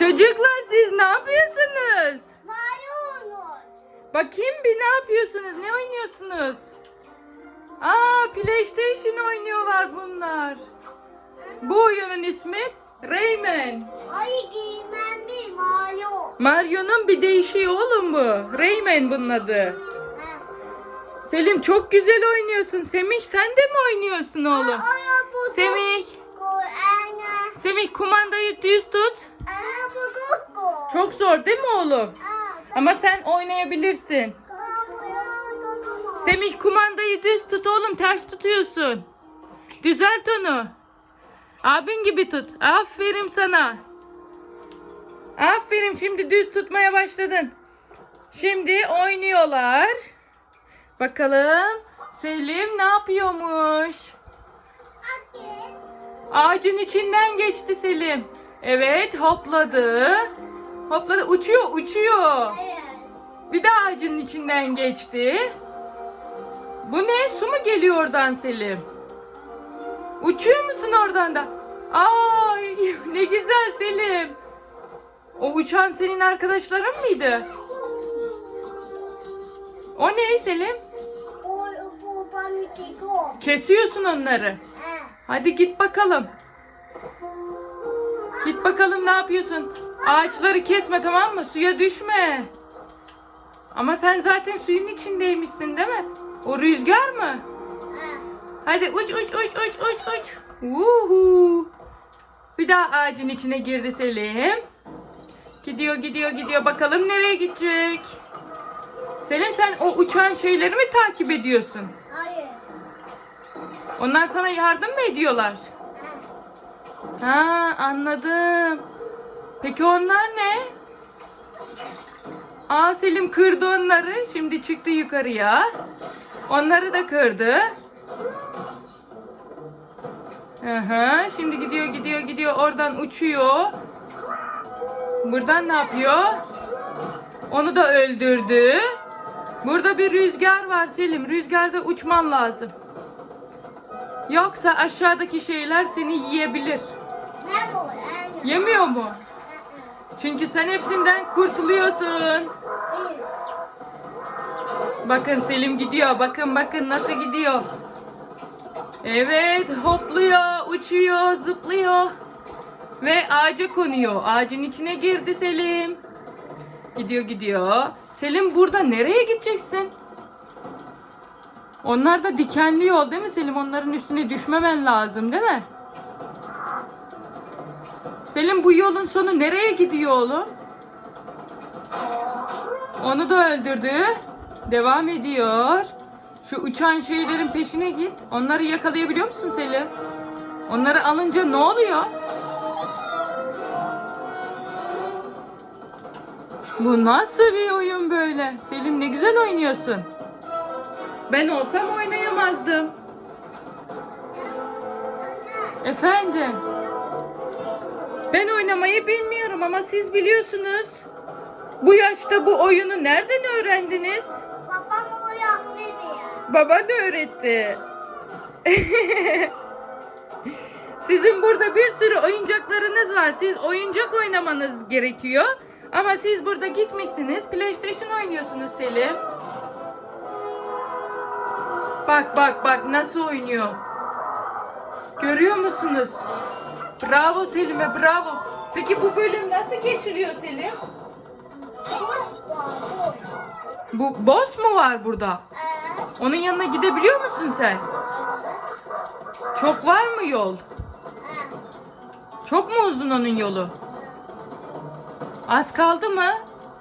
Çocuklar siz ne yapıyorsunuz? Mayonuz. Bakayım bir ne yapıyorsunuz? Ne oynuyorsunuz? Aa PlayStation oynuyorlar bunlar. Bu oyunun ismi Rayman. Ay giymem bir mayo. Mario'nun bir değişiği oğlum bu. Rayman bunun adı. Selim çok güzel oynuyorsun. Semih sen de mi oynuyorsun oğlum? Semih. Semih kumandayı düz tut. Çok zor değil mi oğlum? Ama sen oynayabilirsin. Semih kumandayı düz tut oğlum ters tutuyorsun. Düzelt onu. Abin gibi tut. Aferin sana. Aferin şimdi düz tutmaya başladın. Şimdi oynuyorlar. Bakalım Selim ne yapıyormuş? Ağacın içinden geçti Selim. Evet hopladı. Hopladı uçuyor uçuyor. Bir de ağacın içinden geçti. Bu ne? Su mu geliyor oradan Selim? Uçuyor musun oradan da? Ay ne güzel Selim. O uçan senin arkadaşların mıydı? O ne Selim? Kesiyorsun onları. Hadi git bakalım. Git bakalım ne yapıyorsun? Ağaçları kesme tamam mı? Suya düşme. Ama sen zaten suyun içindeymişsin değil mi? O rüzgar mı? Hadi uç uç uç uç uç uç. Uhu. Bir daha ağacın içine girdi Selim. Gidiyor gidiyor gidiyor. Bakalım nereye gidecek? Selim sen o uçan şeyleri mi takip ediyorsun? Hayır. Onlar sana yardım mı ediyorlar? Ha anladım. Peki onlar ne? Aa Selim kırdı onları. Şimdi çıktı yukarıya. Onları da kırdı. Hı. Şimdi gidiyor gidiyor gidiyor oradan uçuyor. Buradan ne yapıyor? Onu da öldürdü. Burada bir rüzgar var Selim. Rüzgarda uçman lazım. Yoksa aşağıdaki şeyler seni yiyebilir. Yemiyor mu? Çünkü sen hepsinden kurtuluyorsun. Bakın Selim gidiyor. Bakın bakın nasıl gidiyor. Evet hopluyor, uçuyor, zıplıyor. Ve ağaca konuyor. Ağacın içine girdi Selim. Gidiyor gidiyor. Selim burada nereye gideceksin? Onlar da dikenli yol değil mi Selim? Onların üstüne düşmemen lazım değil mi? Selim bu yolun sonu nereye gidiyor oğlum? Onu da öldürdü. Devam ediyor. Şu uçan şeylerin peşine git. Onları yakalayabiliyor musun Selim? Onları alınca ne oluyor? Bu nasıl bir oyun böyle? Selim ne güzel oynuyorsun. Ben olsam oynayamazdım. Efendim. Ben oynamayı bilmiyorum ama siz biliyorsunuz. Bu yaşta bu oyunu nereden öğrendiniz? Babam ya. Baban öğretti. Sizin burada bir sürü oyuncaklarınız var. Siz oyuncak oynamanız gerekiyor. Ama siz burada gitmişsiniz. PlayStation oynuyorsunuz Selim. Bak bak bak nasıl oynuyor. Görüyor musunuz? Bravo Selim'e bravo. Peki bu bölüm nasıl geçiliyor Selim? Bu boss mu var burada? Onun yanına gidebiliyor musun sen? Çok var mı yol? Çok mu uzun onun yolu? Az kaldı mı?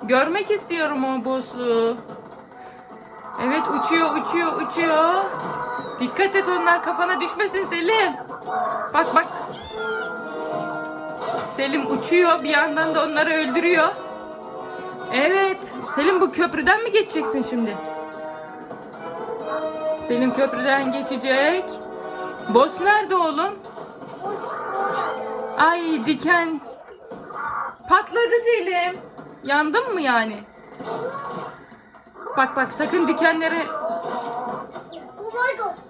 Görmek istiyorum o boss'u. Evet uçuyor uçuyor uçuyor. Dikkat et onlar kafana düşmesin Selim. Bak bak. Selim uçuyor bir yandan da onları öldürüyor. Evet. Selim bu köprüden mi geçeceksin şimdi? Selim köprüden geçecek. Boss nerede oğlum? Ay diken. Patladı Selim. Yandın mı yani? Bak bak sakın dikenleri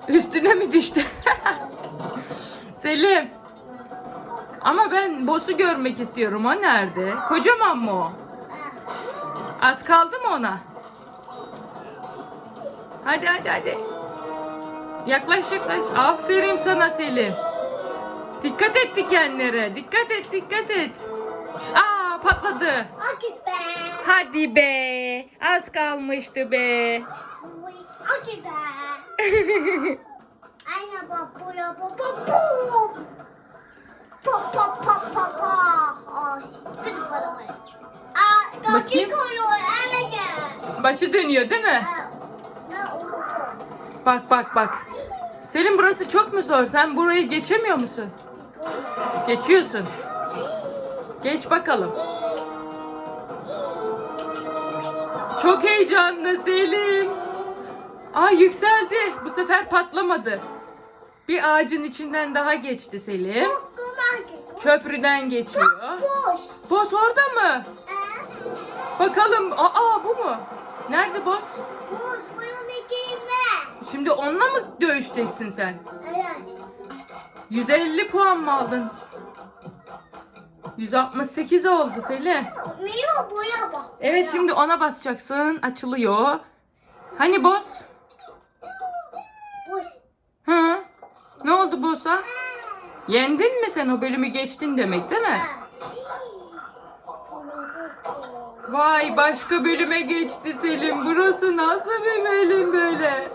üstüne mi düştü? Selim Ama ben boss'u görmek istiyorum. O nerede? Kocaman mı o? Az kaldı mı ona? Hadi hadi hadi. Yaklaş yaklaş. Aferin sana Selim. Dikkat et dikenlere. Dikkat et dikkat et. Aa patladı. Hadi be. Hadi be. Az kalmıştı be. Hadi be. Anne bak buraya bak bak bak. Pop pop pop pop pop. Bakayım. Başı dönüyor değil mi? Bak bak bak. Selim burası çok mu zor? Sen burayı geçemiyor musun? Geçiyorsun. Geç bakalım. Çok heyecanlı Selim. Aa yükseldi. Bu sefer patlamadı. Bir ağacın içinden daha geçti Selim. Köprüden geçiyor. Boş. Boss orada mı? Bakalım. Aa bu mu? Nerede ikime. Şimdi onunla mı dövüşeceksin sen? Evet. 150 puan mı aldın? 168 oldu Selim. Miyo buraya bak. Evet şimdi ona basacaksın. Açılıyor. Hani boss? Boş. Hı? Ne oldu boss'a? Yendin mi sen o bölümü geçtin demek değil mi? Vay başka bölüme geçti Selim. Burası nasıl bir bölüm böyle?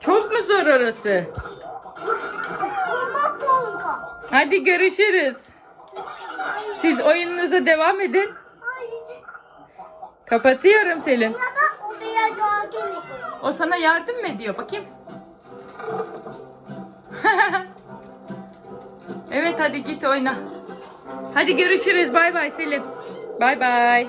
Çok mu zor orası? Hadi görüşürüz. Siz oyununuza devam edin. Kapatıyorum Selim. O sana yardım mı ediyor? Bakayım. evet hadi git oyna. Hadi görüşürüz. Bay bay Selim. Bay bay.